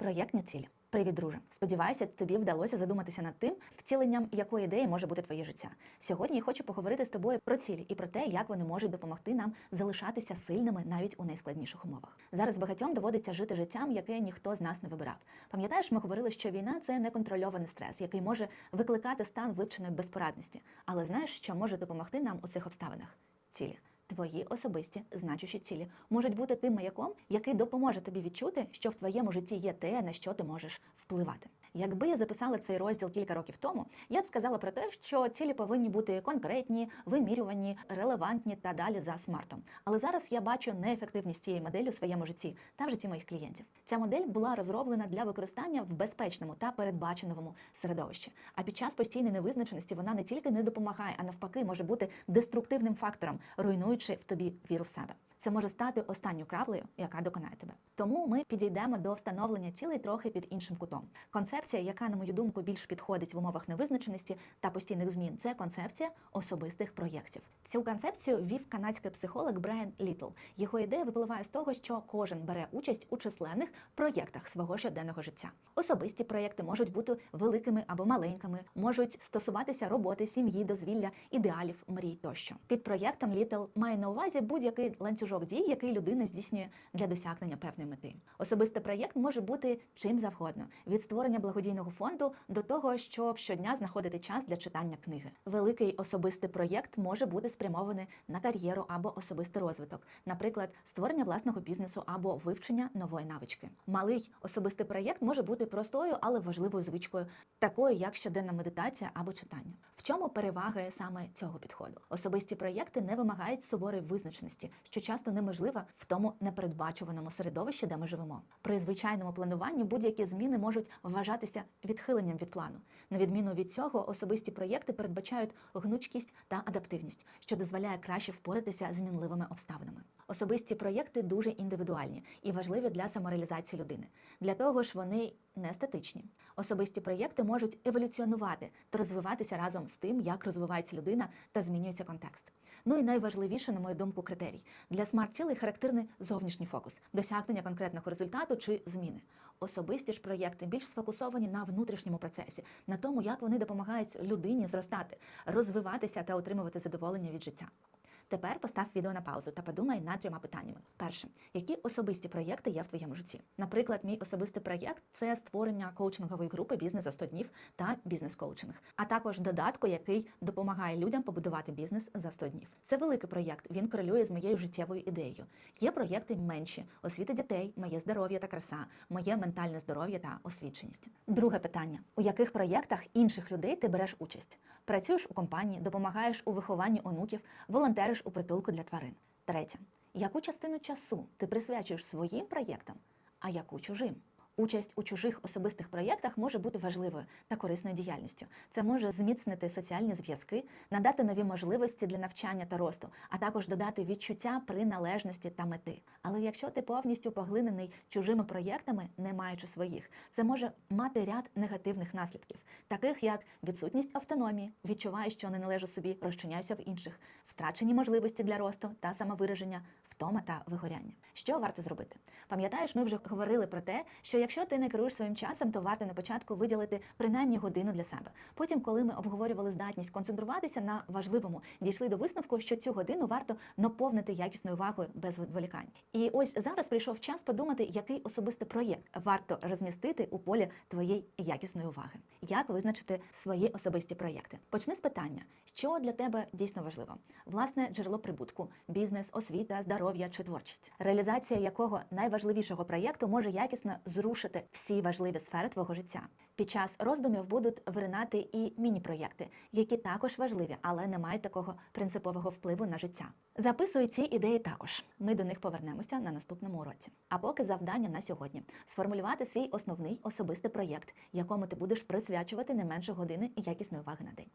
Проєктні цілі. Привіт, друже. Сподіваюся, тобі вдалося задуматися над тим, втіленням якої ідеї може бути твоє життя. Сьогодні я хочу поговорити з тобою про цілі і про те, як вони можуть допомогти нам залишатися сильними навіть у найскладніших умовах. Зараз багатьом доводиться жити життям, яке ніхто з нас не вибирав. Пам'ятаєш, ми говорили, що війна це неконтрольований стрес, який може викликати стан вивченої безпорадності. Але знаєш, що може допомогти нам у цих обставинах? Цілі. Твої особисті значущі цілі можуть бути тим маяком, який допоможе тобі відчути, що в твоєму житті є те, на що ти можеш впливати. Якби я записала цей розділ кілька років тому, я б сказала про те, що цілі повинні бути конкретні, вимірювані, релевантні та далі за смартом. Але зараз я бачу неефективність цієї моделі у своєму житті та в житті моїх клієнтів. Ця модель була розроблена для використання в безпечному та передбаченому середовищі. А під час постійної невизначеності вона не тільки не допомагає, а навпаки може бути деструктивним фактором, руйнуючи в тобі віру в себе. Це може стати останньою краплею, яка доконає тебе. Тому ми підійдемо до встановлення цілей трохи під іншим кутом. Концепція, яка, на мою думку, більш підходить в умовах невизначеності та постійних змін, це концепція особистих проєктів. Цю концепцію ввів канадський психолог Брайан Літл. Його ідея випливає з того, що кожен бере участь у численних проєктах свого щоденного життя. Особисті проєкти можуть бути великими або маленькими, можуть стосуватися роботи, сім'ї, дозвілля, ідеалів, мрій тощо. Під проєктом Літл має на увазі будь-який ланцюжок дій, який людина здійснює для досягнення певної мети. Особистий проєкт може бути чим завгодно від створення благодійного фонду до того, щоб щодня знаходити час для читання книги. Великий особистий проєкт може бути спрямований на кар'єру або особистий розвиток, наприклад, створення власного бізнесу або вивчення нової навички. Малий особистий проєкт може бути простою, але важливою звичкою, такою як щоденна медитація або читання. В чому переваги саме цього підходу? Особисті проєкти не вимагають суворої визначеності, що часто неможлива в тому непередбачуваному середовищі, де ми живемо. При звичайному плануванні будь-які зміни можуть вважатися відхиленням від плану. На відміну від цього, особисті проєкти передбачають гнучкість та адаптивність, що дозволяє краще впоратися з мінливими обставинами. Особисті проєкти дуже індивідуальні і важливі для самореалізації людини. Для того ж вони не статичні. Особисті проєкти можуть еволюціонувати та розвиватися разом з тим, як розвивається людина та змінюється контекст. Ну і найважливіше, на мою думку, критерій для смарт-цілей характерний зовнішній фокус, досягнення конкретного результату чи зміни. Особисті ж проєкти більш сфокусовані на внутрішньому процесі, на тому, як вони допомагають людині зростати, розвиватися та отримувати задоволення від життя. Тепер постав відео на паузу та подумай над трьома питаннями. Перше, які особисті проєкти є в твоєму житті? Наприклад, мій особистий проєкт це створення коучингової групи бізнес за 100 днів та бізнес-коучинг, а також додатку, який допомагає людям побудувати бізнес за 100 днів. Це великий проєкт. Він корелює з моєю життєвою ідеєю. Є проєкти менші: освіта дітей, моє здоров'я та краса, моє ментальне здоров'я та освіченість. Друге питання: у яких проєктах інших людей ти береш участь? Працюєш у компанії, допомагаєш у вихованні онуків, волонтериш у притулку для тварин. Третє. Яку частину часу ти присвячуєш своїм проєктам, а яку чужим? Участь у чужих особистих проєктах може бути важливою та корисною діяльністю. Це може зміцнити соціальні зв'язки, надати нові можливості для навчання та росту, а також додати відчуття приналежності та мети. Але якщо ти повністю поглинений чужими проєктами, не маючи своїх, це може мати ряд негативних наслідків, таких як відсутність автономії, відчуваєш, що не належу собі, розчиняюся в інших, втрачені можливості для росту та самовираження, втома та вигоряння. Що варто зробити? Пам'ятаєш, ми вже говорили про те, що якщо ти не керуєш своїм часом, то варто на початку виділити принаймні годину для себе. Потім, коли ми обговорювали здатність концентруватися на важливому, дійшли до висновку, що цю годину варто наповнити якісною увагою без відволікань. І ось зараз прийшов час подумати, який особистий проєкт варто розмістити у полі твоєї якісної уваги. Як визначити свої особисті проєкти? Почни з питання, що для тебе дійсно важливо: власне джерело прибутку, бізнес, освіта, здоров'я чи творчість, реалізація якого найважливішого проєкту може якісно зрушити всі важливі сфери твого життя. Під час роздумів будуть виринати і міні-проєкти, які також важливі, але не мають такого принципового впливу на життя. Записуй ці ідеї також. Ми до них повернемося на наступному уроці. А поки завдання на сьогодні сформулювати свій основний особистий проєкт, якому ти будеш присвячувати не менше години якісної уваги на день.